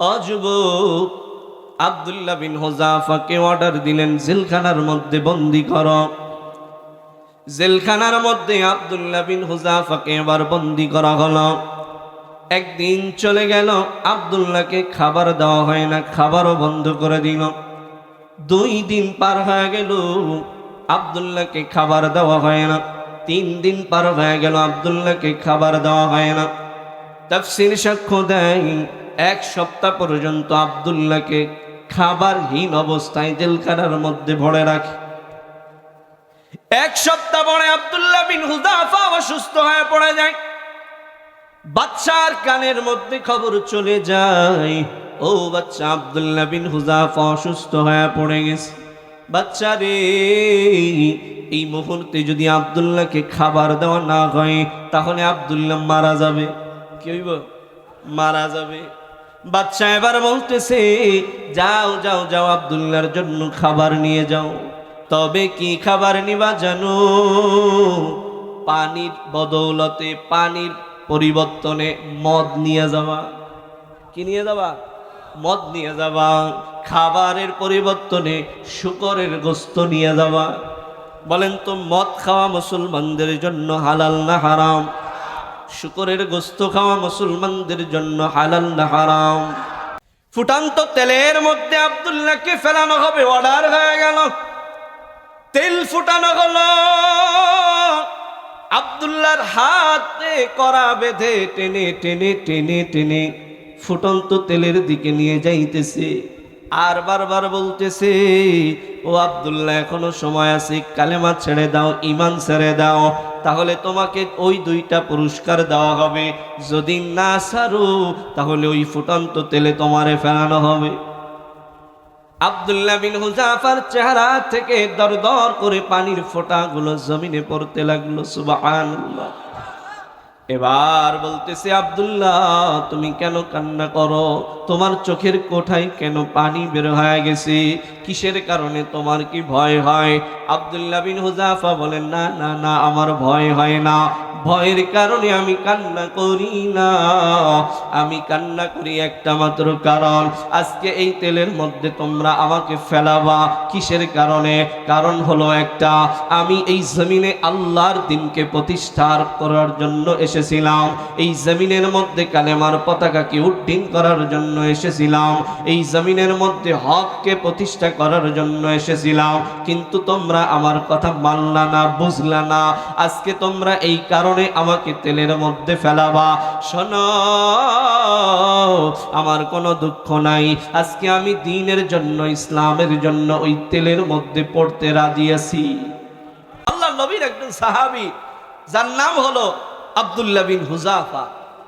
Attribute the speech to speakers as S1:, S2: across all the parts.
S1: অযুবক আবদুল্লাহ বিন হোজাফাকে order দিলেন, জেলখানার মধ্যে বন্দি কর। জেলখানার মধ্যে আবদুল্লাহ বিন হোজাফাকে এবার বন্দি করা হলো। একদিন চলে গেল, আবদুল্লাহকে খাবার দেওয়া হয় না, খাবারও বন্ধ করে দিল। দুই দিন পার হয়ে গেল, আবদুল্লাহকে খাবার দেওয়া হয় না। তিন দিন পার হয়ে গেল, আবদুল্লাহকে খাবার দেওয়া হয় না। তাফসির সাক্ষ্য দেয় এক সপ্তাহ পর্যন্ত আবদুল্লাহকে খাবারহীন অবস্থায় জেলখানার মধ্যে ভরে রাখে। এক সপ্তাহ পরে আবদুল্লাহ বিন হুদাফা অসুস্থ হয়ে পড়ে যায়। বাচ্চার কানের মধ্যে খবর চলে যায়, ও বাচ্চা, আবদুল্লাহ বিন হুজাফা অসুস্থ হয়ে পড়ে গেছে। বাচ্চা রে, এই মুহূর্তে যদি আবদুল্লাহকে খাবার দেওয়া না হয়, তাহলে আবদুল্লাহ মারা যাবে। কি হইব? মারা যাবে। বাচ্চা এবার বলতেছে, যাও যাও যাও আবদুল্লাহর জন্য খাবার নিয়ে যাও। তবে কি খাবার নিবা জানো? পানির বদৌলতে পানির পরিবর্তনে মদ নিয়ে যাওয়া কি নিয়ে যাবা? মদ নিয়ে যাবা, খাবারের পরিবর্তনে শুকরের গোস্ত নিয়ে যাবা। বলেন তো, মদ খাওয়া মুসলমানদের জন্য হালাল না হারাম? শুকরের গোস্ত খাওয়া মুসলমানদের জন্য হালাল না হারাম? ফুটান্ত তেলের মধ্যে আবদুল্লাহকে ফেলানো হবে, অর্ডার হয়ে গেল। তেল ফুটানো হলো। আবদুল্লাহর হাতে করা বেঁধে টেনে টেনে টেনে টেনে ফুটন্ত তেলের দিকে নিয়ে যাইতেছে। আর বারবার বলতেছে, ও আবদুল্লাহ, এখনও সময় আছে, কালেমা ছেড়ে দাও ইমান ছেড়ে দাও। তাহলে তোমাকে ওই দুইটা পুরস্কার দেওয়া হবে। যদি না সারু, তাহলে ওই ফুটন্ত তেলে তোমারে ফেরানো হবে। আবদুল্লাহ বিন হুজাফার চেহারা থেকে দর দর করে পানির ফোঁটাগুলো জমিনে পড়তে লাগল, সুবহানাল্লাহ। এবার বলতেছে, আবদুল্লাহ, তুমি কেন কান্না করো? তোমার চোখের কোঠায় কেন পানি বের হয়ে গেছে? কিসের কারণে তোমার কি ভয় হয়? আবদুল্লাহ বিন হুজাফা বলেন, না না না, আমার ভয় হয় না। ভয়ের কারণে আমি কান্না করি না। আমি কান্না করি একটা মাত্র কারণ। আজকে এই তেলের মধ্যে তোমরা আমাকে ফেলাবা। কিসের কারণে? কারণ হলো একটা, আমি এই জমিনে আল্লাহর দিনকে প্রতিষ্ঠার করার জন্য এসেছিলাম। এই জমিনের মধ্যে কালেমার পতাকাকে উড্ডীন করার জন্য এসেছিলাম। এই জমিনের মধ্যে হককে প্রতিষ্ঠা করার জন্য এসেছিলাম। কিন্তু তোমরা আমার কথা মানলা না, বুঝলা না। আজকে তোমরা এই কারণে আমাকে তেলের মধ্যে ফেলাবা। শোনো, আমার কোনো দুঃখ নাই। আজকে আমি দিনের জন্য, ইসলামের জন্য ওই তেলের মধ্যে পড়তে রাজি আছি। আল্লাহ নবীর একজন সাহাবি, যার নাম হলো আবদুল্লাহ বিন হুজাফা।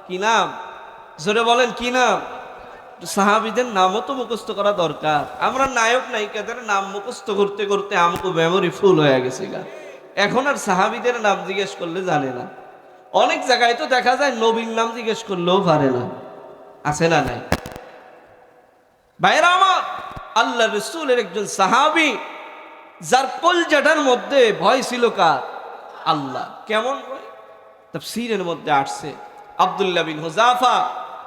S1: কি নাম? জোরে বলেন, কি নাম? সাহাবিদের নামও তো মুখস্থ করা দরকার। আমরা নায়ক নায়িকাদের নাম মুখস্থ করতে করতে আমকো মেমোরি ফুল হয়ে গেছে গা। এখন আর সাহাবিদের নাম জিজ্ঞেস করলে জানে না। অনেক জায়গায় তো দেখা যায় নবীর নাম জিজ্ঞেস করলেও পারে না। আছে না নাই? ভাইরা আমার, আল্লাহ রসুলের একজন সাহাবি, যার কলজাটার মধ্যে ভয় ছিল কার? আল্লাহ। কেমন ভয়? তাফসীরের মধ্যে আসছে। আব্দুল্লাহ বিন হুজাফা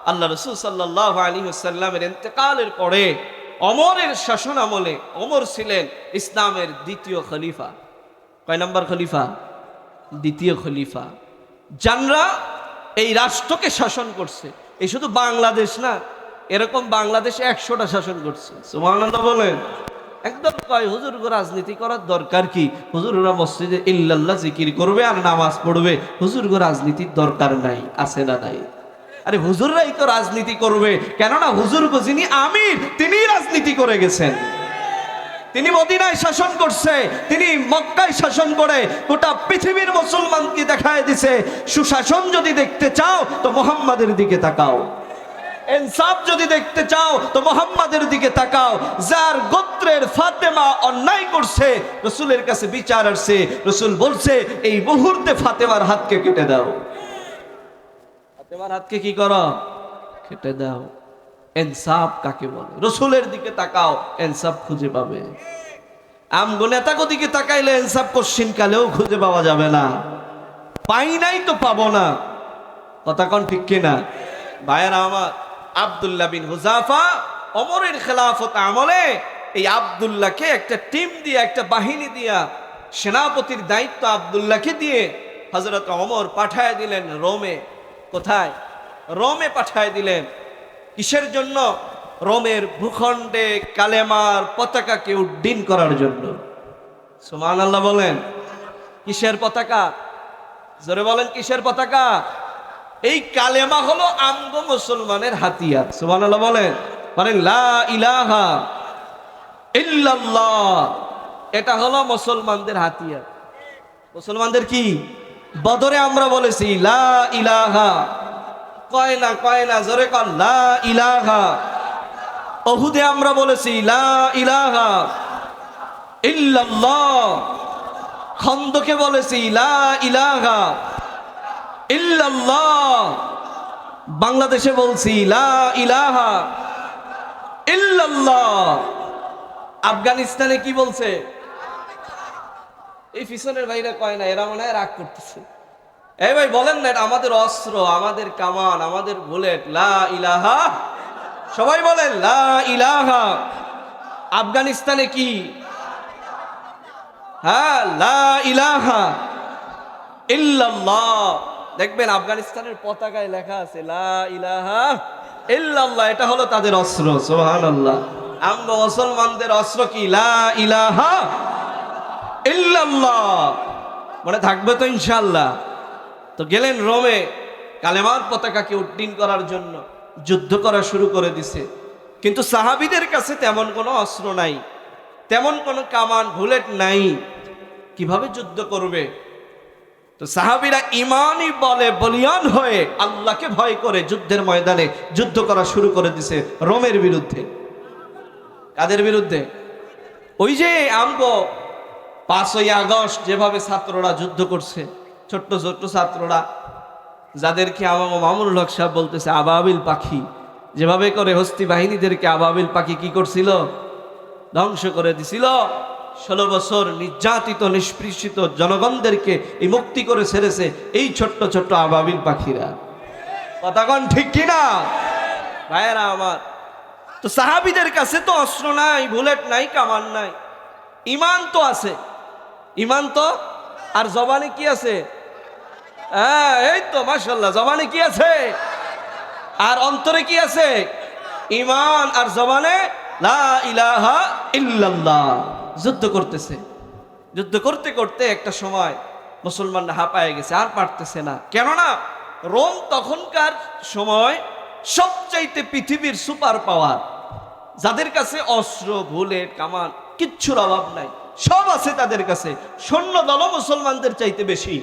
S1: আল্লাহ রসুল সাল্লাহ আলী সাল্লামের ইন্তেকালের পরে অমরের শাসন আমলে অমর ছিলেন ইসলামের দ্বিতীয় খলিফা। কয় নম্বর খলিফা? দ্বিতীয় খলিফা। জানরা এই রাষ্ট্রকে শাসন করছে। এই শুধু বাংলাদেশ না, এরকম বাংলাদেশে একশোটা শাসন করছে। সুবহানাল্লাহ বলেন। একদম কয় হুজুর রাজনীতি করার দরকার কি? হুজুররা মসজিদে, ইল্লাল্লাহ, জিকির করবে আর নামাজ পড়বে। হুজুর রাজনীতির দরকার নাই, আছে না নাই? আরে হুজুররাই তো রাজনীতি করবে। কেননা হুজুর যিনি আমির তিনি রাজনীতি করে গেছেন। তিনি মদিনায় শাসন করছে, তিনি মক্কায় শাসন করে, গোটা পৃথিবীর মুসলমানকে দেখায় দিছে। সুশাসন যদি দেখতে চাও, তো মোহাম্মদের দিকে তাকাও। ইনসাফ যদি দেখতে চাও, তো মোহাম্মদের দিকে তাকাও। যার গোত্রের ফাতেমা অন্যায় করছে, রসুলের কাছে বিচার আসছে, রসুল বলছে, এই মুহূর্তে ফাতেমার হাতকে কেটে দাও। ফাতেমার হাতকে কি করো? কেটে দাও। ইনসাফ কাকে বলে? রসুলের দিকে তাকাও, ইনসাফ খুঁজে পাবে। আমগো নেতাকে দিকে তাকাইলে ইনসাফ কোশ্চিন কালেও খুঁজে পাওয়া যাবে না। পাই নাই তো পাবো না। কথা কোন ঠিক কিনা? ভাইয়েরা আমার আবদুল্লাহ বিন হুজাফা অমরের খেলাফত আমলে এই আবদুল্লাহকে একটা টিম দিয়ে, একটা বাহিনী দিয়া সেনাপতির দায়িত্ব আবদুল্লাহকে দিয়ে হজরত অমর পাঠায় দিলেন রোমে। কোথায়? রোমে পাঠায় দিলেন। কিসের জন্য? রোমের ভূখণ্ডে কালেমার পতাকাকে উড্ডীন করার জন্য। সুমান আল্লাহ বলেন। কিসের পতাকা? জোরে বলেন, কিসের পতাকা? এই কালেমা হলো আমগো মুসলমানের হাতিয়ার। আল্লাহ বলেন বলেন লা ইলাহা ইল্লাল্লাহ। এটা হলো মুসলমানদের হাতিয়ার। মুসলমানদের কি? বদরে আমরা বলেছি লা ইলাহা। কয় না কয় না, জোরে কর লা ইলাহা। অহুদে আমরা বলেছি লা ইলাহা ইল্লাল্লাহ। খন্দকে বলেছি লা ইলাহা। বাংলাদেশে বলছি, লা ইলাহা আফগানিস্তানে কি বলছে? এই পিছনের ভাইরা কয় না, এরা মনে হয় রাগ করতেছে। এই ভাই, বলেন না, এটা আমাদের অস্ত্র, আমাদের কামান, আমাদের বুলেট, লা ইলাহা। সবাই বলেন, লা ইলাহা। আফগানিস্তানে কি? হ্যাঁ লা ইলাহা ইল্লাল্লাহ। দেখবেন আফগানিস্তানের পতাকায় লেখা আছে, লা ইলাহা এটা হলো তাদের অস্ত্র, সুবহানাল্লাহ। আমরা মুসলমানদের অস্ত্র কি? লা ইলাহা ইল্লাল্লাহ মনে থাকবে তো ইনশাল্লাহ তো গেলেন রোমে, কালেমার পতাকাকে উড্ডীন করার জন্য যুদ্ধ করা শুরু করে দিছে। কিন্তু সাহাবিদের কাছে তেমন কোনো অস্ত্র নাই, তেমন কোনো কামান, বুলেট নাই। কীভাবে যুদ্ধ করবে? তো সাহাবিরা ইমানই বলে, বলিয়ান হয়ে আল্লাহকে ভয় করে যুদ্ধের ময়দানে যুদ্ধ করা শুরু করে দিছে রোমের বিরুদ্ধে। কাদের বিরুদ্ধে? ওই যে আমগো পাঁচই আগস্ট যেভাবে ছাত্ররা যুদ্ধ করছে, ছোট্ট ছোট্ট ছাত্ররা, যাদেরকে আমার মামুনুল হক সাহেব বলতেছে, আবাবিল পাখি। যেভাবে করে হস্তি বাহিনীদেরকে আবাবিল পাখি কি করছিল? ধ্বংস করে দিছিল। ষোলো বছর নির্যাতিত নিষ্পৃষিত জনগণদেরকে এই মুক্তি করে ছেড়েছে এই ছোট্ট ছোট্ট আবাবিল পাখিরা। কথাগণ ঠিক কিনা? ভাইয়েরা আমার, তো সাহাবিদের কাছে তো অস্ত্র নাই, বুলেট নাই, কামান নাই। ইমান তো আছে। ইমান তো? আর জবানে কি আছে? হ্যাঁ এই তো মাসাল্লাহ জবানে কি আছে? আর অন্তরে কি আছে? ইমান, আর জবানে লা ইলাহা ইল্লাল্লাহ। যুদ্ধ করতেছে। যুদ্ধ করতে করতে একটা সময় মুসলমানরা হাঁপায় গেছে, আর পারতেছে না। কেননা রোম তখনকার সময় সবচাইতে পৃথিবীর সুপার পাওয়ার। যাদের কাছে অস্ত্র, বুলেট, কামান কিচ্ছুর অভাব নাই, সব আছে তাদের কাছে। সৈন্য দল মুসলমানদের চাইতে বেশি।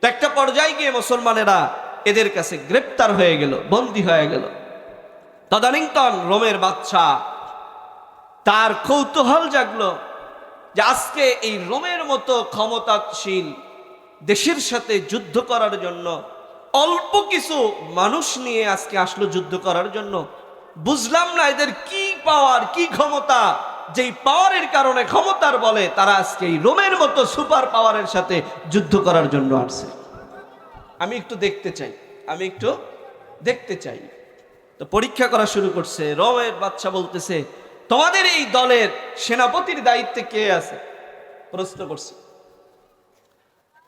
S1: তো একটা পর্যায়ে গিয়ে মুসলমানেরা এদের কাছে গ্রেপ্তার হয়ে গেল, বন্দী হয়ে গেল। তদানীন্তন রোমের বাচ্চা তার কৌতূহল জাগলো যে আজকে এই রোমের মতো ক্ষমতাশীল দেশের সাথে যুদ্ধ করার জন্য অল্প কিছু মানুষ নিয়ে আজকে আসলো যুদ্ধ করার জন্য। বুঝলাম না এদের কি পাওয়ার কি ক্ষমতা, যেই পাওয়ারের কারণে ক্ষমতার বলে তারা আজকে এই রোমের মতো সুপার পাওয়ারের সাথে যুদ্ধ করার জন্য আসছে। আমি একটু দেখতে চাই, আমি একটু দেখতে চাই। তো পরীক্ষা করা শুরু করছে, রোমের বাচ্চা বলতেছে তোমাদের এই দলের সেনাপতির দায়িত্বে কে আছে? প্রশ্ন করছে।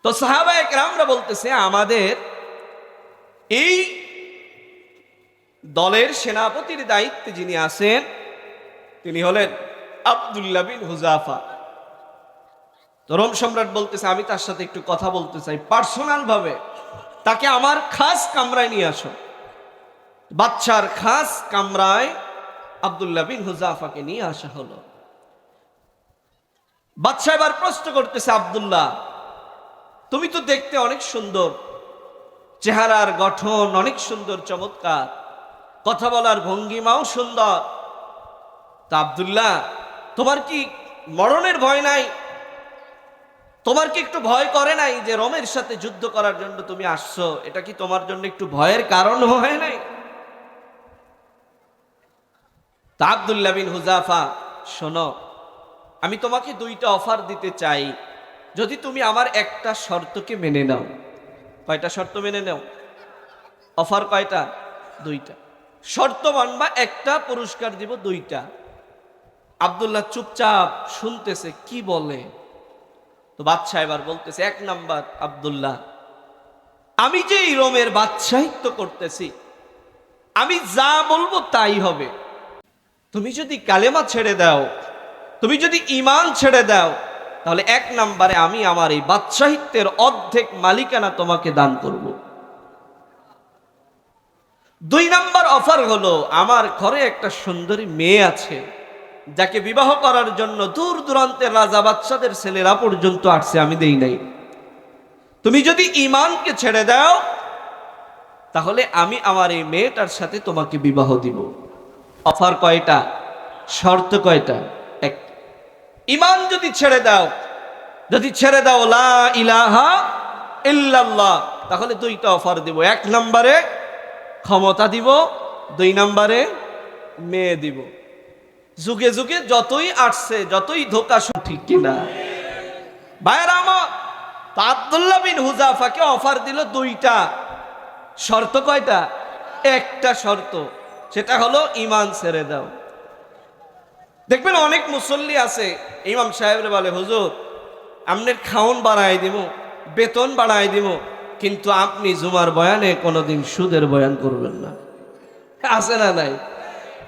S1: তো সাহাবায়ক রামরা বলতেছে, আমাদের এই দলের সেনাপতির দায়িত্বে যিনি আছেন, তিনি হলেন আবদুল্লাহ বিন হুজাফা। তো রোম সম্রাট বলতেছে, আমি তার সাথে একটু কথা বলতে চাই। পার্সোনাল ভাবে তাকে আমার খাস কামরায় নিয়ে আসো। বাচ্চার খাস কামরায় আবদুল্লাহ বিন হুজাফাকে নিয়ে আসা হলো। বাচ্চা এবার প্রশ্ন করতেছে, আবদুল্লাহ, তুমি তো দেখতে অনেক সুন্দর। চেহারার গঠন অনেক সুন্দর, চমৎকার। কথা বলার ভঙ্গিমাও সুন্দর। তা আবদুল্লাহ, তোমার কি মরণের ভয় নাই? তোমার কি একটু ভয় করে নাই যে রোমের সাথে যুদ্ধ করার জন্য তুমি আসছো? এটা কি তোমার জন্য একটু ভয়ের কারণ হয় নাই? তা আবদুল্লাহ বিন হুজাফা, শোনো, আমি তোমাকে দুইটা অফার দিতে চাই। যদি তুমি আমার একটা শর্তকে মেনে নাও। কয়টা শর্ত মেনে নাও? অফার কয়টা? দুইটা। শর্ত মানবা একটা পুরস্কার দিব দুইটা। আবদুল্লাহ চুপচাপ শুনতেছে, কি বলে? তো বাদশাহ এবার বলতেছে, এক নাম্বার, আবদুল্লাহ, আমি যে এই রোমের বাদশাহিত্য করতেছি, আমি যা বলব তাই হবে। তুমি যদি কালেমা ছেড়ে দাও, তুমি যদি ইমান ছেড়ে দাও, তাহলে এক নাম্বারে আমি আমার এই বাদশাহিত্যের অর্ধেক মালিকানা তোমাকে দান করব। দুই নাম্বার অফার হলো, আমার ঘরে একটা সুন্দরী মেয়ে আছে, যাকে বিবাহ করার জন্য দূর দূরান্তের রাজা বাচ্চাদের ছেলেরা পর্যন্ত আসছে, আমি দেই নাই। তুমি যদি ইমানকে ছেড়ে দাও, তাহলে আমি আমার এই মেয়েটার সাথে তোমাকে বিবাহ দিব। অফার কয়টা? শর্ত কয়টা? এক। ইমান যদি ছেড়ে দাও, যদি ছেড়ে দাও, লা ইলাহা ইল্লাল্লাহ, তাহলে দুইটা অফার দিব। এক নম্বরে ক্ষমতা দিব, দুই নম্বরে মেয়ে দিব। যুগে যুগে যতই আসছে, যতই ধোকা ঠিক কিনা। ভাইয়ের আমার, তা বিন হুজাফাকে অফার দিল দুইটা। শর্ত কয়টা? একটা শর্ত। সেটা হলো ইমান ছেড়ে দাও। দেখবেন অনেক মুসল্লি আছে, ইমাম সাহেবরে বলে, হুজুর আপনার খাওন বাড়াই দিব বেতন বাড়াই দিব কিন্তু আপনি জুমার বয়ানে কোনোদিন সুদের বয়ান করবেন না। আছে না নাই?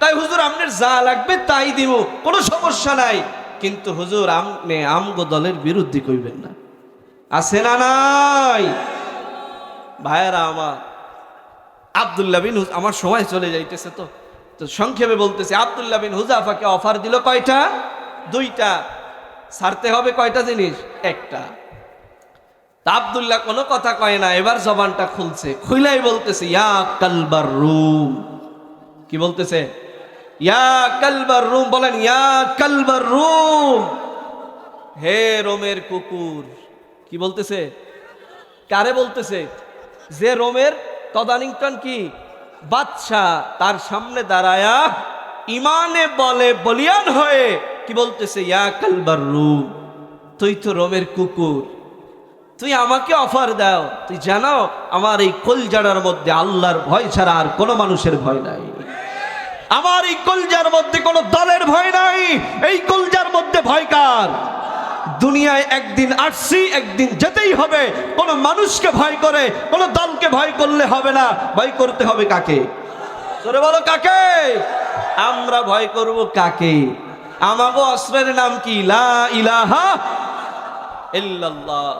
S1: তাই হুজুর আপনার যা লাগবে তাই দিব কোনো সমস্যা নাই। কিন্তু হুজুর আপনি আমগো দলের বিরুদ্ধে কইবেন না। আছে না নাই? ভাইয়েরা আমার আবদুল্লাহ বিন আমার সময় চলে যাইতেছে তো। তো সংক্ষেপে বলতেছে, আবদুল্লাহ বিন হুজাফাকে অফার দিল কয়টা? দুইটা। ছাড়তে হবে কয়টা জিনিস? একটা। তা আবদুল্লাহ কোনো কথা কয় না, এবার জবানটা খুলছে। খুইলাই বলতেছে, ইয়া কালবার রুম। কি বলতেছে? ইয়া কালবার রুম। বলেন, ইয়া কালবার রুম। হে রোমের কুকুর। কি বলতেছে? কারে বলতেছে? যে রোমের তদানীন্তন কি? বাদশাহ তার সামনে দাঁড়ায়া ইমানে বলে, বলিয়ান হয়ে কি বলতেছে তুই তো রোমের কুকুর। তুই আমাকে অফার দাও। তুই জানো, আমার এই কলজাড়ার মধ্যে আল্লাহর ভয় ছাড়া আর কোনো মানুষের ভয় নাই। আমার এই কলজার মধ্যে কোনো দলের ভয় নাই। এই কলজার মধ্যে ভয় কার? দুনিয়ায় একদিন আসছি, একদিন যেতেই হবে। কোনো মানুষকে ভয় করে, কোনো দলকে ভয় করলে হবে না। ভয় করতে হবে কাকে? তোরে বলো কাকে? আমরা ভয় করব কাকে? আমাগো অস্ত্রের নাম কি? লা ইলাহা ইল্লাল্লাহ।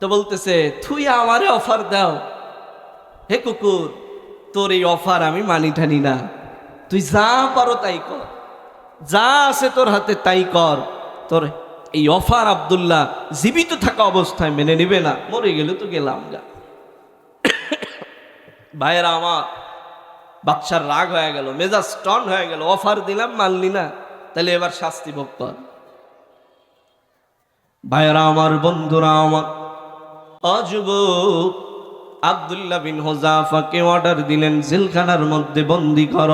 S1: তো বলতেছে তুই আমারে অফার দাও। হে কুকুর, তোর এই অফার আমি মানি ঠানি না। তুই যা পারো তাই কর। যা আছে তোর হাতে তাই কর। তোর এই অফার আবদুল্লাহ জীবিত থাকা অবস্থায় মেনে নেবে না, মরে গেলে তো গেলাম গা। ভাইয়েরা আমার, বাচ্চার রাগ হয়ে গেল, মেজাজ টন হয়ে গেল, অফার দিলাম, মানলি না, তাহলে এবার শাস্তি ভোগ কর। ভাইয়েরা আমার, বন্ধুরা আমার অযুবক আবদুল্লাহ বিন হোজাফাকে অর্ডার দিলেন, জেলখানার মধ্যে বন্দি কর।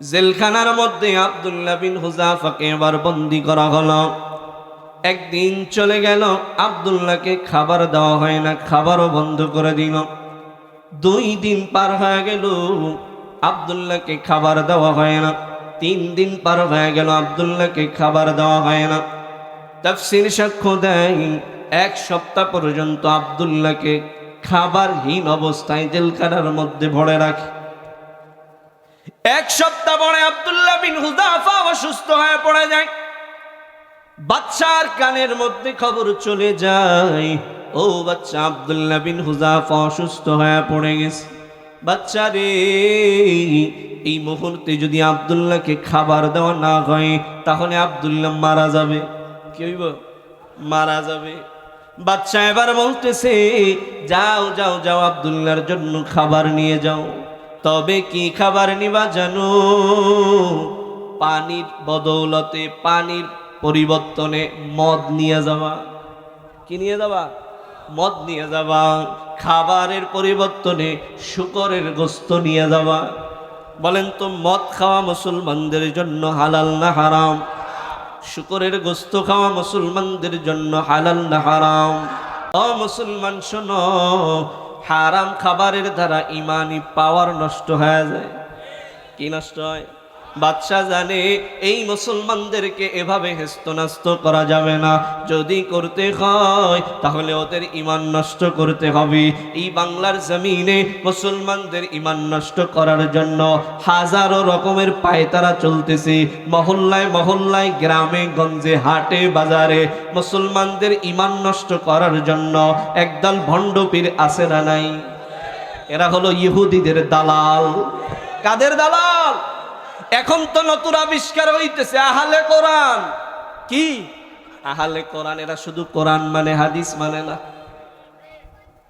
S1: জেলখানার মধ্যে আবদুল্লাহ বিন হুজাফাকে এবার বন্দি করা হলো। একদিন চলে গেল, আবদুল্লাহকে খাবার দেওয়া হয় না, খাবারও বন্ধ করে দিল। দুই দিন পার হয়ে গেল, আবদুল্লাহকে খাবার দেওয়া হয় না। তিন দিন পার হয়ে গেল, আবদুল্লাহকে খাবার দেওয়া হয় না। তাফসির সাক্ষ্য দেয়, এক সপ্তাহ পর্যন্ত আবদুল্লাহকে খাবারহীন অবস্থায় জেলখানার মধ্যে ভরে রাখে। এক সপ্তাহ পরে আবদুল্লাহ বিন হুদাফা অসুস্থ হয়ে পড়ে যায়। বাচ্চার কানের মধ্যে খবর চলে যায়, ও বাচ্চা আবদুল্লাহ বিন হুজাফা অসুস্থ হয়ে পড়ে গেছে। বাচ্চা রে, এই মুহূর্তে যদি আবদুল্লাহকে খাবার দেওয়া না হয়, তাহলে আবদুল্লাহ মারা যাবে। কি হইব? মারা যাবে। বাচ্চা এবার বলতেছে, যাও যাও যাও, আবদুল্লাহর জন্য খাবার নিয়ে যাও। তবে কি খাবার নিবা জানো? পানির বদৌলতে পানির পরিবর্তনে মদ নিয়ে যাওয়া কি নিয়ে যাবা? মদ নিয়ে যাবা। খাবারের পরিবর্তনে শুকরের গোস্ত নিয়ে যাবা। বলেন তো, মদ খাওয়া মুসলমানদের জন্য হালাল না হারাম? শুকরের গোস্ত খাওয়া মুসলমানদের জন্য হালাল না হারাম? ও মুসলমান, শোনো হারাম খাবারের দ্বারা ইমানি পাওয়ার নষ্ট হয়ে যায়। কি নষ্ট হয়? বাদশাহ জানে এই মুসলমানদেরকে এভাবে হেস্তনাস্ত করা যাবে না। যদি করতে হয়, তাহলে ওদের ইমান নষ্ট করতে হবে। এই বাংলার জমিনে মুসলমানদের ইমান নষ্ট করার জন্য হাজারো রকমের পায়তারা চলতেছে। মহল্লায় মহল্লায়, গ্রামে গঞ্জে, হাটে, বাজারে মুসলমানদের ইমান নষ্ট করার জন্য একদল ভণ্ডপীর আছে না নাই? এরা হলো ইহুদিদের দালাল। কাদের দালাল? এখন তো নতুন আবিষ্কার হইতেছে, আহালে কোরআন। কি? আহালে কোরআন, এরা শুধু কোরআন মানে হাদিস মানে না।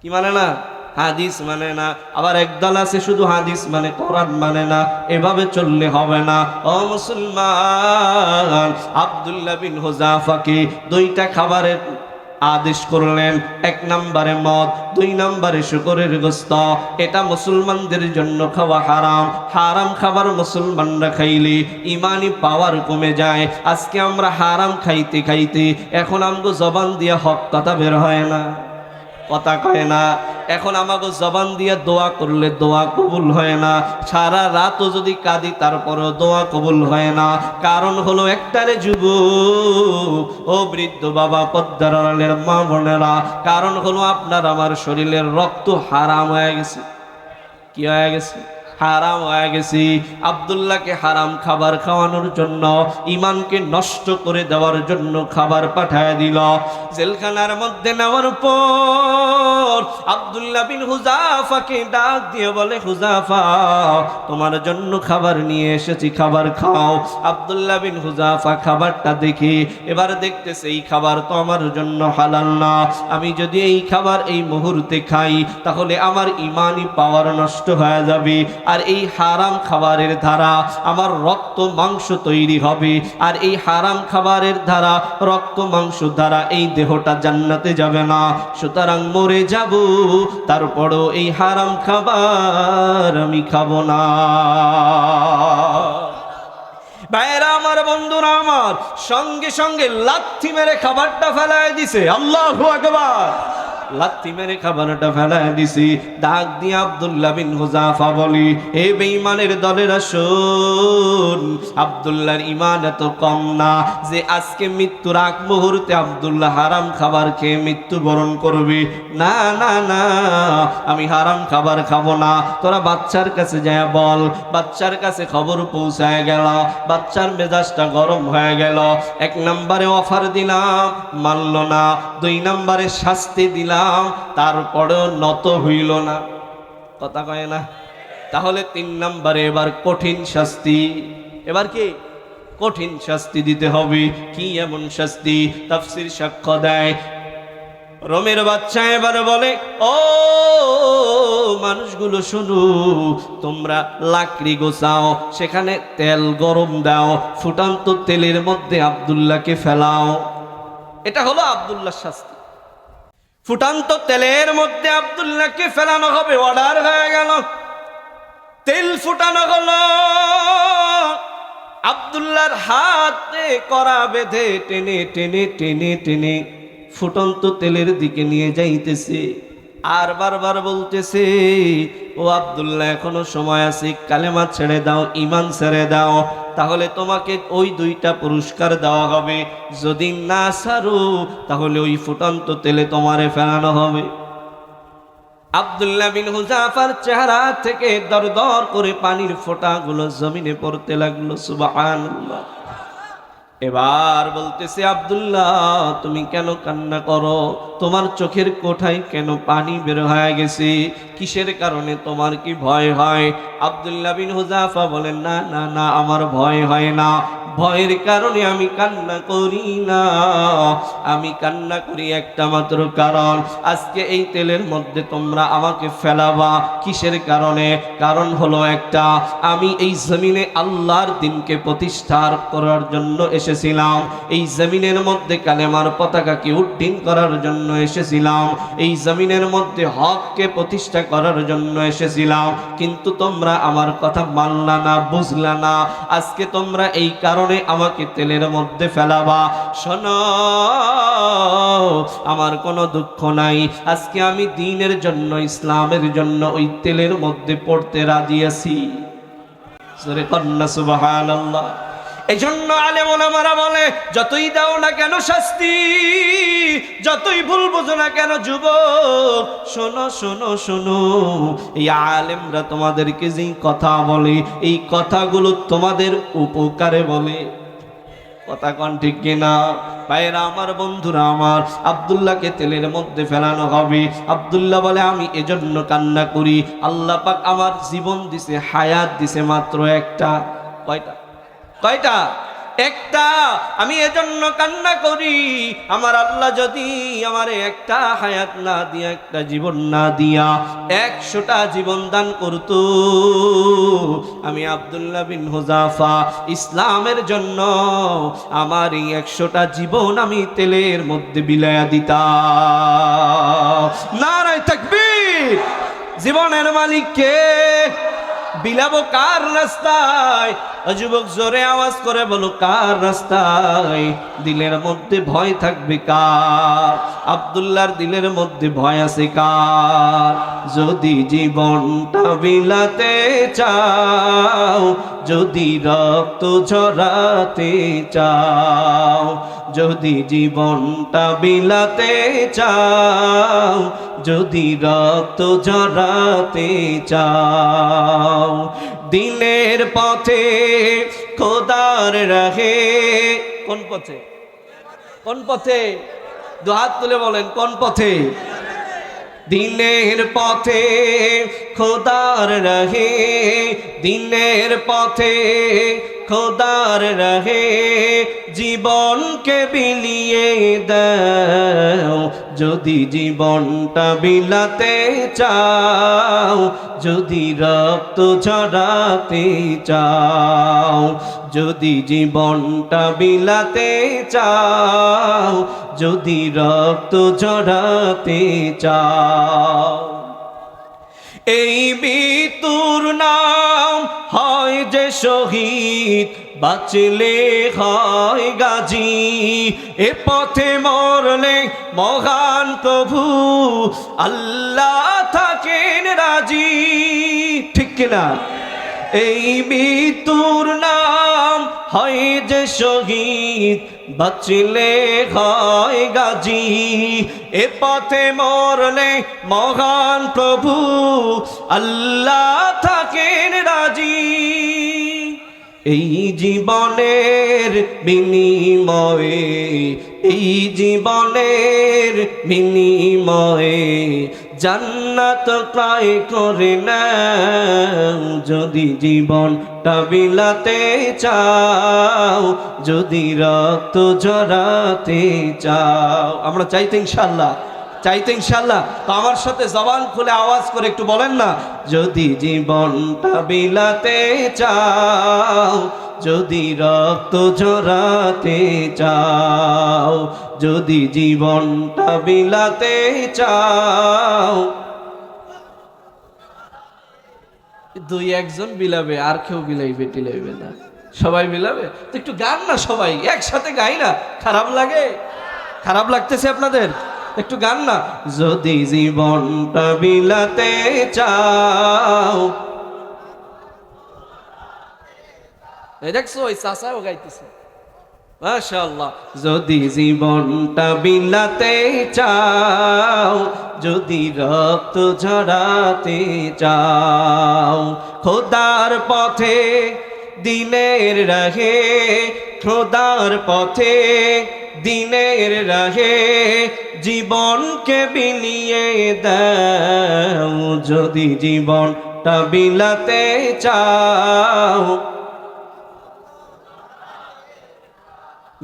S1: কি মানে না? হাদিস মানে না। আবার একদল আছে শুধু হাদিস মানে কোরআন মানে না। এভাবে চললে হবে না। ও মুসলমান, আব্দুল্লাহ বিন হুজাফাকে দুইটা খাবারের আদেশ করলেন, এক নম্বরে মদ, দুই নম্বরে শুকরের গোস্ত। এটা মুসলমানদের জন্য খাওয়া হারাম। হারাম খাবার মুসলমানরা খাইলে ইমানি পাওয়ার কমে যায়। আজকে আমরা হারাম খাইতে খাইতে এখন আমগো জবান দিয়ে হক কথা বের হয় না। কথা কয় না এখন আমাকে জবান দিয়ে দোয়া করলে দোয়া কবুল হয় না। সারা রাতও যদি কাঁদি, তারপরও দোয়া কবুল হয় না। কারণ হলো একটারে যুব ও বৃদ্ধ বাবা, পদ্মার আড়ালের মা বোনেরা। কারণ হলো আপনার আমার শরীরের রক্ত হারাম হয়ে গেছে। কি হয়ে গেছে? হারাম হয়ে গেছি। আবদুল্লাহকে হারাম খাবার খাওয়ানোর জন্য ইমানকে নষ্ট করে দেওয়ার জন্য খাবার পাঠায় দিল। জেলখানার মধ্যে নেওয়ার পর আবদুল্লাহ বিন হুজাফাকে ডাক দিয়ে বলে হুজাফা তোমার জন্য খাবার নিয়ে এসেছি, খাবার খাও। আবদুল্লাহ বিন হুজাফা খাবারটা দেখি, এবার দেখতেছে, এই খাবার তো আমার জন্য হালাল না। আমি যদি এই খাবার এই মুহূর্তে খাই, তাহলে আমার ইমানই পাওয়ার নষ্ট হয়ে যাবে। আর এই হারাম খাবারের ধারা আমার রক্ত মাংস তৈরি হবে। আর এই হারাম খাবারের ধারা, রক্ত মাংস দ্বারা এই দেহটা জান্নাতে যাবে না। সুতরাং মরে যাব, তারপরও এই হারাম খাবার আমি খাব না। ভাইয়েরা, আমার বন্ধুরা, আমার সঙ্গে সঙ্গে লাথি মেরে খাবারটা ফেলায় দিছে। আল্লাহ আকবার। লাত্তি মেরে খাবারটা ফেলায় দিছি। ডাক দিয়ে আব্দুল্লাহ বিন হুজাফা বলি, এ বেঈমানের দলেরা শোন, আব্দুল্লাহর ইমান এত কম না যে আজকে মৃত্যুর আগ মুহূর্তে আব্দুল্লাহ হারাম খাবার খেয়ে মৃত্যুবরণ করবে। না না না, আমি হারাম খাবার খাব না। তোরা বাচ্চার কাছে যায় বল, বাচ্চার কাছে খবর পৌঁছায় গেল, বাচ্চার মেজাজটা গরম হয়ে গেল। এক নম্বরে অফার দিলাম, মানল না। দুই নম্বরে শাস্তি দিলাম তারপরেও নত হইল না। কথা কয় না? তাহলে তিন নম্বরে, এবার কঠিন শাস্তি। এবার কি? কঠিন শাস্তি দিতে হবে। কি এমন শাস্তি? তাফসির সাক্ষ্য দেয়। রোমের বাচ্চা এবার বলে, ও, মানুষগুলো শুনু, তোমরা লাকড়ি গোছাও, সেখানে তেল গরম দাও, ফুটান্ত তেলের মধ্যে আবদুল্লাহকে ফেলাও। এটা হলো আবদুল্লাহ শাস্তি। ফুটান্ত তেলের মধ্যে আবদুল্লাহকে ফেলানো হবে অর্ডার হয়ে গেল। তেল ফুটানো হলো। আবদুল্লাহর হাতে করা বেঁধে টেনে টেনে টেনে টেনে ফুটন্ত তেলের দিকে নিয়ে যাইতেছে। আর বারবার বলতেছে, ও আবদুল্লাহ, এখনও সময় আছে, কালেমা ছেড়ে দাও ইমান ছেড়ে দাও, তাহলে তোমাকে ওই দুইটা পুরস্কার দেওয়া হবে। যদি না সারো তাহলে ওই ফুটন্ত তেলে তোমারে ফেলানো হবে। আবদুল্লাহ বিন হুজাফার চেহারা থেকে দর দর করে পানির ফোঁটাগুলো জমিনে পড়তে লাগল, সুবহানাল্লাহ। এবার বলতেছে, আব্দুল্লাহ, তুমি কেন কান্না করো? তোমার চোখের কোঠায় কেন পানি বের হয়ে গেছে? কিসের কারণে তোমার কি ভয় হয়? আব্দুল্লাহ বিন হুজাফা বলেন, না না না, আমার ভয় হয় না। ভয়ের কারণে আমি কান্না করি না। আমি কান্না করি একটা মাত্র কারণ। আজকে এই তেলের মধ্যে তোমরা আমাকে ফেলাবা। কিসের কারণে? কারণ হলো একটা, আমি এই জমিনে আল্লাহর দিনকে প্রতিষ্ঠার করার জন্য এসেছিলাম। এই জমিনের মধ্যে কালেমার পতাকাকে উড্ডীন করার জন্য এসেছিলাম। এই জমিনের মধ্যে হককে প্রতিষ্ঠা করার জন্য এসেছিলাম। কিন্তু তোমরা আমার কথা মানলা না, বুঝলা না। আজকে তোমরা এই কারণে আমাকে তেলের মধ্যে ফেলাবা। শোনো, আমার কোনো দুঃখ নাই। আজকে আমি দিনের জন্য, ইসলামের জন্য ওই তেলের মধ্যে পড়তে রাজি আছি। জোরে কন্যা সুবহানাল্লাহ। এই জন্য আলে মোলামারা বলে, যতই দাও না কেন শাস্তি, যতই ভুল বোঝো না কেন যুবক, শোনো শোনো শোনো, এই আলেমরা তোমাদেরকে যে কথা বলে, এই কথাগুলো তোমাদের উপকারে বলে। কথা কন ঠিক কিনা? ভাইয়েরা, আমার বন্ধুরা, আমার আব্দুল্লাহকে তেলের মধ্যে ফেলানো হবে। আব্দুল্লাহ বলে, আমি এজন্য কান্না করি। আল্লাহ পাক আমার জীবন দিছে, হায়াত দিছে মাত্র একটা। কয়টা? কয়টা? একটা, আমি এজন্য কান্না করি, আমার আল্লাহ যদি আমার একটা হায়াত না দিয়া, একটা জীবন না দিয়া একশোটা জীবন দান করতো। আমি আব্দুল্লাহ বিন হুজাফা ইসলামের জন্য আমার এই একশোটা জীবন আমি তেলের মধ্যে বিলায়া দিতাম। নারায় তাকবীর! জীবনের মালিক কে বিলাবো কার রাস্তায়? যুবক জোরে আওয়াজ করে বলো, কার রাস্তায়? দিলের মধ্যে ভয় থাকবে কার? আবদুল্লার দিলের মধ্যে ভয় আছে কার? যদি জীবনটা বিলাতে চাও, যদি রক্ত ঝরাতে চাও, যদি জীবনটা বিলাতে চাও যদি রক্ত ঝরাতে চাও, দিনের পথে খোদার রাহে। কোন পথে? কোন পথে? দুহাত তুলে বলেন, কোন পথে? দিনের পথে খোদার রহে, দিনের পথে খোদার রহে জীবনকে বিলিয়ে দাও। যদি জীবনটা বিলাতে চাও, যদি রক্ত ঝরাতে চাও, যদি জীবনটা বিলাতে চাও, যদি রক্ত ঝরাতে চাও। এই মৃত্যুর নাম হয় যে শহীদ, বাঁচলে হয় গাজী। এ পথে মরলে মহান প্রভু, আল্লাহ থাকেন রাজি। ঠিক কিনা? এই মৃত্যুর নাম হয় যে শহীদ বাঁচলে হয় গাজী। এ পথে মরলে মহান প্রভু আল্লাহ থাকেন রাজি। এই জীবনের বিনিময়ে, এই জীবনের বিনিময়ে জান্নাত প্রায় করে না যদি জীবনটা বিলাতে চাও, যদি রক্ত জড়াতে চাও। আমরা চাইতে ইনশাল্লাহ চাইতে ইনশাল্লাহ তো আমার সাথে জবান খুলে আওয়াজ করে একটু বলেন না। যদি জীবনটা বিলাতে চাও, যদি রক্ত ঝরাতে চাও যদি জীবনটা বিলাতে চাও। দুই একজন বিলাবে আর কেউ বিলাইবে টিলাইবে না। সবাই বিলাবে তো একটু গান না সবাই? একসাথে গাই না? খারাপ লাগে? খারাপ লাগতেছে আপনাদের? একটু গান না? যদি জীবনটা বিলাতে চাও। এই দেখছ ওই চাষাও গাইতেছে। মাশাআল্লাহ। যদি জীবনটা বিলাতে চাও, যদি রক্ত ঝরাতে চাও, খোদার পথে, দিনের রাহে, খোদার পথে, দিনের রাহে, জীবনকে বিলিয়ে দাও। যদি জীবনটা বিলাতে চাও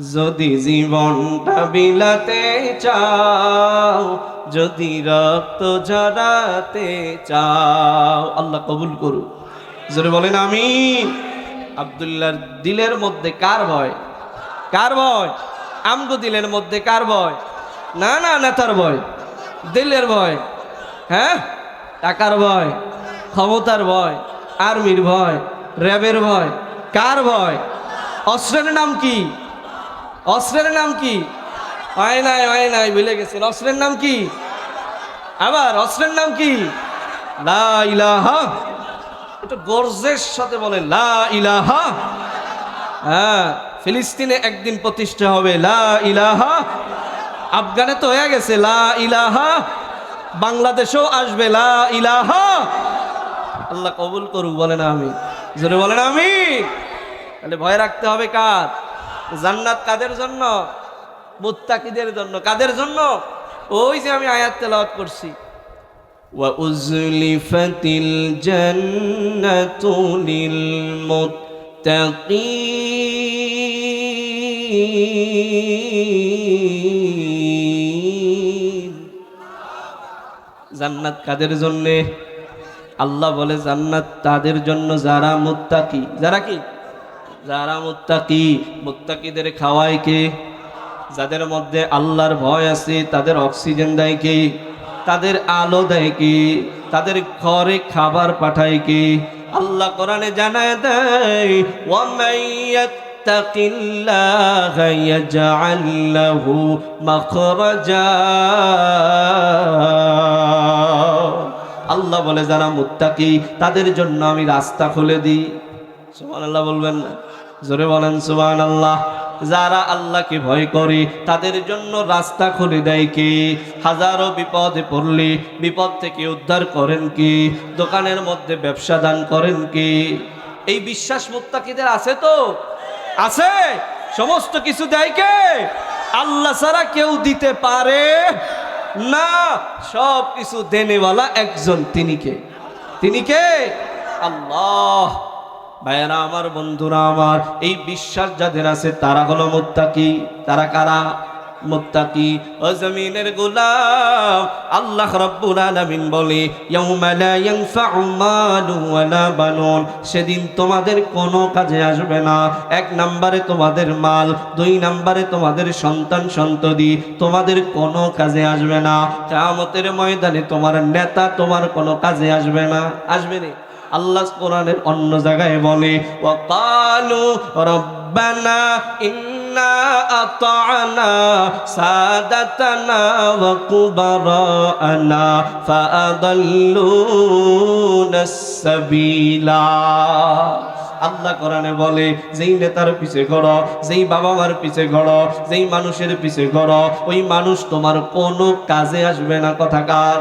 S1: যদি জীবনটা বিলাতে চাও, যদি রক্ত ঝরাতে চাও, আল্লাহ কবুল করু জোরে বলেন আমি আবদুল্লাহর দিলের মধ্যে কার ভয়? কার ভয়? আমগো দিলের মধ্যে কার ভয়? না না, নেতার ভয়। দিলের ভয়। হ্যাঁ? টাকার ভয়। ক্ষমতার ভয়। আর্মির ভয়। র্যাবের ভয়। কার ভয়? অস্ত্রের নাম কি? অস্ত্রের নাম কি? নাই, হয় নাই, ভুলে গেছেন অস্ত্রের নাম কি? আবার, অস্ত্রের নাম কি? লা ইলাহা। এটা গর্জের সাথে বলে লা ইলাহা। হ্যাঁ ফিলিস্তিনে একদিন প্রতিষ্ঠা হবে, লা ইলাহা। আফগানে তো হয়ে গেছে, লা ইলাহা। বাংলাদেশেও আসবে, লা ইলাহা। আল্লাহ কবুল করুক, বলেন আমি জোরে বলেন আমি তাহলে ভয় রাখতে হবে কার? জান্নাত কাদের জন্য মুত্তাকিদের জন্য কাদের জন্য ওই যে আমি আয়াত তেলাওয়াত করছি وأزلفت الجنة للمتقين জান্নাত কাদের জন্যে আল্লাহ বলে জান্নাত তাদের জন্য যারা মুত্তাকি যারা কি যারা মুত্তাকি, মুত্তাকিদের খাওয়ায় কে? যাদের মধ্যে আল্লাহর ভয় আছে, তাদের অক্সিজেন দেয় কে? তাদের আলো দেয় কে? তাদের ঘরে খাবার পাঠায় কে? আল্লাহ কোরআনে জানায় দেয় লাহু মাখরাজা। আল্লাহ বলে, যারা মুত্তাকি, তাদের জন্য আমি রাস্তা খুলে দিই। সুবহানাল্লাহ বলবেন না। জোরে বলেন সুবহানাল্লাহ। যারা আল্লাহকে ভয় করে, তাদের জন্য রাস্তা খুলে দেয় কে? হাজারো বিপদে পড়লে, বিপদ থেকে উদ্ধার করেন কি? দোকানের মধ্যে ব্যবসা দান করেন কি? এই বিশ্বাস মুত্তাকিদের আছে তো? আছে? সমস্ত কিছু দেয় কে? আল্লাহ ছাড়া কেউ দিতে পারে না। সব কিছু দেনেওয়ালা একজন, তিনি কে? তিনি কে? আল্লাহ। ভাইয়েরা, আমার বন্ধুরা, আমার এই বিশ্বাস যাদের আছে, তারা হলো মুত্তাকি। তারা কারা? মুত্তাকি। বলে সেদিন তোমাদের কোনো কাজে আসবে না। এক নম্বরে তোমাদের মাল, দুই নম্বরে তোমাদের সন্তান সন্ততি, তোমাদের কোনো কাজে আসবে না। কিয়ামতের ময়দানে তোমার নেতা তোমার কোনো কাজে আসবে না। আসবে না। আল্লাহ কোরআনের অন্য জায়গায় বলে, ওয়াকালু রব্বানা ইন্না আতা'না সাদাতানা ওয়া কুবারানা ফাআদাল্লুনা সাবিলা। আল্লাহ কোরআনে বলে, যেই নেতার পিছে ঘর, যেই বাবা মার পিছে ঘর, যেই মানুষের পিছে ঘর, ওই মানুষ তোমার কোনো কাজে আসবে না। কথাকার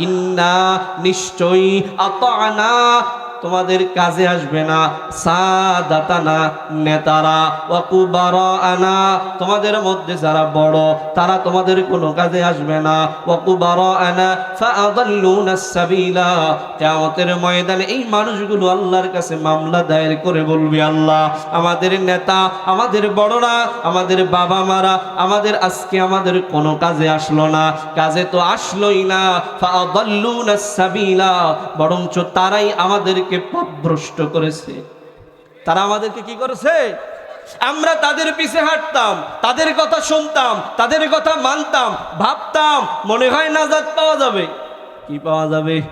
S1: ইন্না নিশ্চয়ই আতানা তোমাদের কাজে আসবে না। সাদাতানা নেতারা ওয়াকুবারা আনা তোমাদের মধ্যে যারা বড়, তারা তোমাদের কোনো কাজে আসবে না। ওয়াকুবারা আনা ফাআদাল্লুনা সাবিলা, কিয়ামতের ময়দানে এই মানুষগুলো আল্লাহর কাছে মামলা দায়ের করে বলবে, আল্লাহ, আমাদের নেতা, আমাদের বড়রা, আমাদের বাবা মারা আমাদের আজকে আমাদের কোনো কাজে আসলো না। কাজে তো আসলোই না। ফাআদাল্লুনা সাবিলা, বরঞ্চ তারাই আমাদেরকে পথভ্রষ্ট করেছে। তারা আমাদেরকে কি করেছে? আমরা তাদের পিছে হাঁটতাম, তাদের কথা শুনতাম, তাদের কথা মানতাম, ভাবতাম, মনে হয় নাজাদ পাওয়া যাবে। কি পাওয়া যাবে?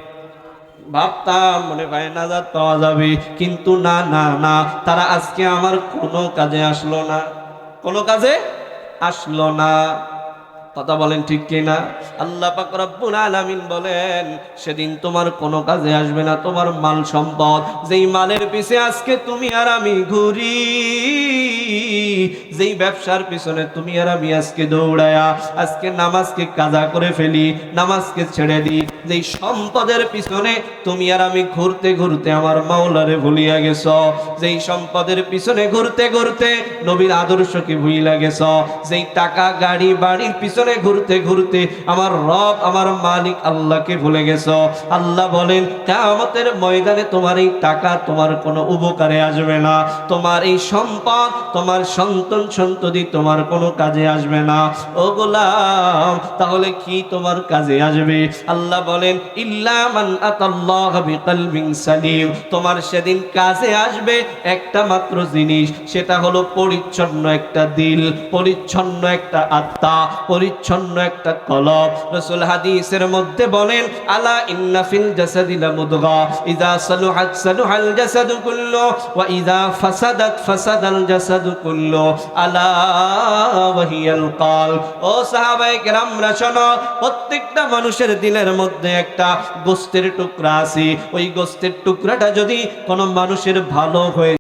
S1: ভাবতাম, মনে হয় নাজাদ পাওয়া যাবে। কিন্তু না না না, তারা আজকে আমার কোনো কাজে আসলো না। কোনো কাজে আসলো না। কথা বলেন, ঠিক কিনা? আল্লাহ পাক রব্বুল আলামিন বলেন, সেদিন তোমার কোনো কাজে আসবে না, তোমার মাল সম্পদ। যেই মালের পিছে আজকে তুমি আর আমি ঘুরি, যেই ব্যবসার পিছনে তুমি আর আমি আজকে দৌড়ায়া, আজকে নামাজকে কাজা করে ফেলি, নামাজকে ছেড়ে দিই, যেই সম্পদের পিছনে তুমি আর আমি ঘুরতে ঘুরতে আমার মাওলারে ভুলিয়া গেছ, যেই সম্পদের পিছনে ঘুরতে ঘুরতে নবীর আদর্শকে ভুলিয়া গেছ, যেই টাকা, গাড়ি, বাড়ির পিছনে ঘুরতে ঘুরতে আমার রব, আমার মালিক আল্লাহকে ভুলে গেছ। আল্লাহ বলেন কামতের ময়দানে তোমার এই টাকা তোমার কোনো উপকারে আসবে না। তোমার এই সম্পদ, তোমার সন্তান সন্ততি তোমার কোনো কাজে আসবে না। ও গোলাম, তাহলে কি তোমার কাজে আসবে? আল্লাহ বলেন সালিম। তোমার সেদিন কাজে আসবে একটা মাত্র জিনিস, সেটা হলো পরিচ্ছন্ন একটা দিল, পরিচ্ছন্ন একটা আত্মা পরিচ্ছন্ন পরিচ্ছন্ন একটা কলব। রসুল হাদিসের মধ্যে বলেন, আলা ইন্না ফিল ইযা সালুহাত, সালুহাল জাসাদু কুল্লু, ওয়া ইযা ফাসাদাত, ফাসাদাল জাসাদু কুল্লু। আলা ওয়াহিয়াল ও সাহাবায়ে কেরামরা, শোনো, প্রত্যেকটা মানুষের দিলের মধ্যে একটা গোস্তের টুকরা আছে। ওই গোস্তের টুকরাটা যদি কোনো মানুষের ভালো হয়ে